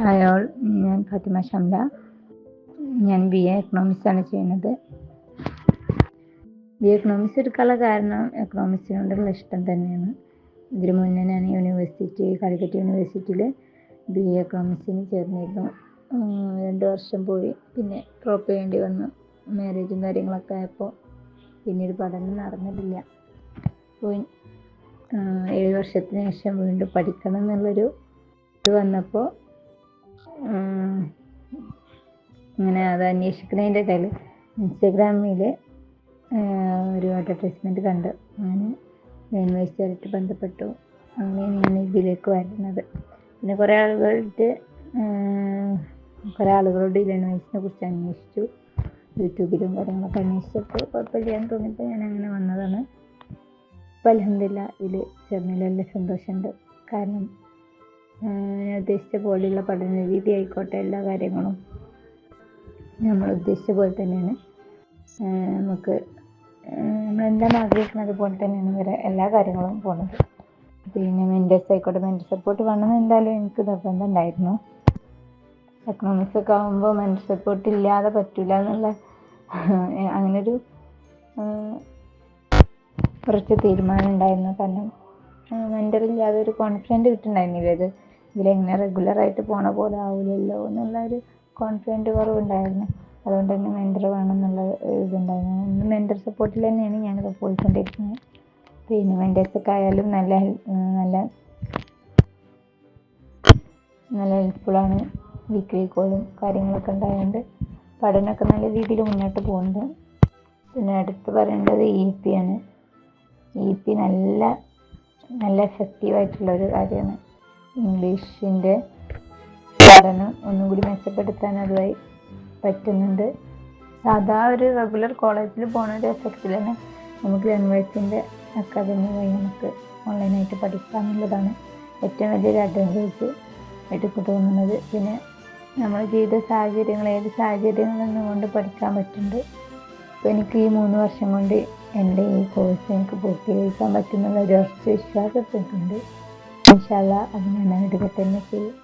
Hi ഞാൻ ഫാത്തിമ ഷംല. ഞാൻ B A ആണ് ചെയ്യുന്നത്. ബി എക്കണോമിക്സ് എടുക്കാനുള്ള കാരണം എക്കണോമിക്സിനോടുള്ള ഇഷ്ടം തന്നെയാണ്. ഇതിന് മുന്നേ ഞാൻ യൂണിവേഴ്സിറ്റി കാലിക്കറ്റ് യൂണിവേഴ്സിറ്റിയിൽ ബി എ എക്കണോമിക്സിന് ചേർന്നിരുന്നു. രണ്ട് വർഷം പോയി. പിന്നെ ഡ്രോപ്പ് ചെയ്യേണ്ടി വന്നു. മാരേജും കാര്യങ്ങളൊക്കെ ആയപ്പോൾ പിന്നീട് പഠനം നടന്നിട്ടില്ല. പോയി ഏഴ് വർഷത്തിന് ശേഷം വീണ്ടും പഠിക്കണം എന്നുള്ളൊരു ഇത് വന്നപ്പോൾ ഇങ്ങനെ അത് അന്വേഷിക്കുന്നതിന്റെ ഇടയിൽ ഇൻസ്റ്റഗ്രാമിൽ ഒരു അഡ്വർടൈസ്മെന്റ് കണ്ടു. ഞാൻ യൂണിവേഴ്സിറ്റിയായിട്ട് ബന്ധപ്പെട്ടു. അങ്ങനെയാണ് ഇതിലേക്ക് വരുന്നത്. പിന്നെ കുറേ ആളുകളുടെ കുറേ ആളുകളോട് യൂണിവേഴ്സിറ്റിനെ കുറിച്ച് അന്വേഷിച്ചു. യൂട്യൂബിലും കാര്യങ്ങളൊക്കെ അന്വേഷിച്ചപ്പോൾ കുഴപ്പമില്ലാന്ന് തോന്നിയിട്ട് ഞാൻ അങ്ങനെ വന്നതാണ്. ഇപ്പം അലഹമില്ല ഇതിൽ ചേർന്നതിൽ നല്ല സന്തോഷമുണ്ട്. കാരണം ഞാൻ ഉദ്ദേശിച്ച പോലെയുള്ള പഠന രീതി ആയിക്കോട്ടെ എല്ലാ കാര്യങ്ങളും. നമ്മൾ ഉദ്ദേശിച്ച പോലെ തന്നെയാണ്. നമുക്ക് നമ്മളെന്താണ് ആഗ്രഹിക്കുന്നത് പോലെ തന്നെയാണ് ഇവരെ എല്ലാ കാര്യങ്ങളും പോണത്. പിന്നെ മെന്റേഴ്സ് ആയിക്കോട്ടെ മെന്റർ സപ്പോർട്ട് വേണമെന്ന് എന്തായാലും എനിക്ക് നിർബന്ധം ഉണ്ടായിരുന്നു എക്കണോമിക്സ് ഒക്കെ ആകുമ്പോൾ മെന്റർ സപ്പോർട്ട് ഇല്ലാതെ പറ്റില്ല എന്നുള്ള അങ്ങനൊരു കുറച്ച് തീരുമാനം ഉണ്ടായിരുന്നു. കാരണം മെന്റർ ഇല്ലാതെ ഒരു കോൺഫിഡന്റ് കിട്ടുന്നുണ്ടായിരുന്നില്ല ഇത്. ഇതിലെങ്ങനെ റെഗുലറായിട്ട് പോണ പോലെ ആവില്ലല്ലോ എന്നുള്ള ഒരു കോൺഫിഡന്റ് കുറവുണ്ടായിരുന്നു. അതുകൊണ്ട് തന്നെ മെന്റർ വേണം എന്നുള്ള ഇതുണ്ടായിരുന്നു. ഇന്ന് മെന്റർ സപ്പോർട്ടിൽ തന്നെയാണ് ഞാനിപ്പോൾ പോയിക്കൊണ്ടിരിക്കുന്നത്. പിന്നെ മെന്റേഴ്സൊക്കെ ആയാലും നല്ല നല്ല നല്ല ഹെൽപ്ഫുള്ളാണ് വീക്ക്ലി കോളും കാര്യങ്ങളൊക്കെ ഉണ്ടായതുകൊണ്ട് പഠനമൊക്കെ നല്ല രീതിയിൽ മുന്നോട്ട് പോകുന്നുണ്ട്. പിന്നെ അടുത്ത് പറയേണ്ടത് ഇ പി ആണ്. ഇ പി നല്ല നല്ല എഫക്റ്റീവായിട്ടുള്ള ഒരു കാര്യമാണ്. ഇംഗ്ലീഷിന്റെ പഠനം ഒന്നും കൂടി മെച്ചപ്പെടുത്താൻ അതുവഴി പറ്റുന്നുണ്ട്. സാധാ ഒരു റെഗുലർ കോളേജിൽ പോകുന്ന ഒരു എഫക്റ്റിൽ തന്നെ നമുക്ക് യൂണിവേഴ്സിന്റെ അക്കാദമി വഴി നമുക്ക് ഓൺലൈനായിട്ട് പഠിക്കാം എന്നുള്ളതാണ് ഏറ്റവും വലിയൊരു അഡ്വാന്റേജ് ആയിട്ട് തോന്നുന്നത് പിന്നെ നമ്മൾ ജീവിത സാഹചര്യങ്ങൾ ഏത് സാഹചര്യങ്ങളിൽ കൊണ്ട് പഠിക്കാൻ പറ്റുന്നുണ്ട്? അപ്പോൾ എനിക്ക് ഈ മൂന്ന് വർഷം കൊണ്ട് എന്റെ ഈ കോഴ്സ് എനിക്ക് പൂർത്തീകരിക്കാൻ പറ്റുന്നുള്ള ഒരു ഉറച്ച വിശ്വാസത്തിട്ടുണ്ട് ഇൻഷാല്ല അത് ഞാൻ എടുക്കട്ടെ തന്നെ ചെയ്യും.